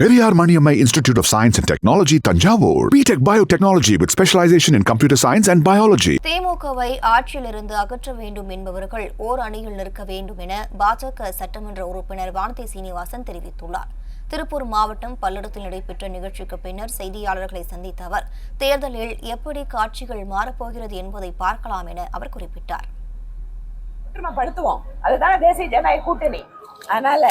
Periyar Maniammai Institute of Science and Technology, Tanjavur. BTech Biotechnology with specialization in computer science and biology. திமுகவை ஆட்சியிலிருந்து அகற்ற வேண்டும் என்பவர்கள் ஓர் அணியில் நிற்க வேண்டும் என பாஜக சட்டமன்ற உறுப்பினர் வானதி சீனிவாசன் தெரிவித்துள்ளார் திருப்பூர் மாவட்டம் பல்லடத்தில் நடைபெற்ற நிகழ்ச்சிக்கு பின்னர் செய்தியாளர்களை சந்தித்த அவர் தேர்தலில் எப்படி காட்சிகள் மாறப்போகிறது என்பதை பார்க்கலாம் என அவர் குறிப்பிட்டார் அதுதான் தேசிய ஜனநாயக கூட்டணி அதனால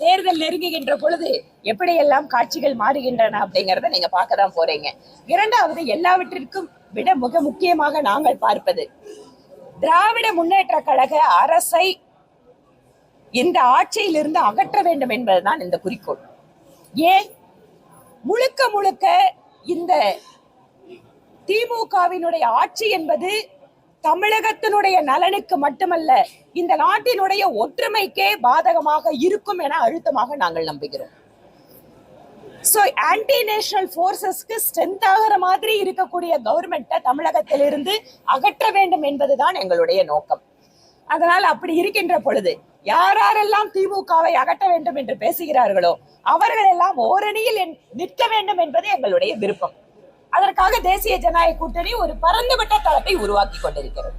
தேர்தல் நெருங்குகின்ற பொழுது எப்படியெல்லாம் காட்சிகள் மாறுகின்றன அப்படிங்கிறத நீங்க பார்க்க தான் போறீங்க. இரண்டாவது எல்லாவற்றிற்கும் விட மிக முக்கியமாக நாங்கள் பார்ப்பது திராவிட முன்னேற்ற கழக அரசை இந்த ஆட்சியிலிருந்து அகற்ற வேண்டும் என்பதுதான் இந்த குறிக்கோள். ஏன்? முழுக்க முழுக்க இந்த திமுகவினுடைய ஆட்சி என்பது தமிழகத்தினுடைய நலனுக்கு மட்டுமல்ல இந்த நாட்டினுடைய ஒற்றுமைக்கே பாதகமாக இருக்கும் என அழுத்தமாக நாங்கள் நம்புகிறோம். சோ ஆன்டி நேஷனல் போர்சஸ்க்கு ஸ்ட்ரென்த் ஆகிற மாதிரி இருக்கக்கூடிய கவர்மெண்ட்டை தமிழகத்திலிருந்து அகற்ற வேண்டும் என்பதுதான் எங்களுடைய நோக்கம். அதனால் அப்படி இருக்கின்ற பொழுது யாரெல்லாம் திமுகவை அகற்ற வேண்டும் என்று பேசுகிறார்களோ அவர்கள் எல்லாம் ஓரணியில் நிற்க வேண்டும் என்பது எங்களுடைய விருப்பம். அதற்காக தேசிய ஜனநாயக கூட்டணி ஒரு பரந்துபட்ட தளத்தை உருவாக்கி கொண்டிருக்கிறது.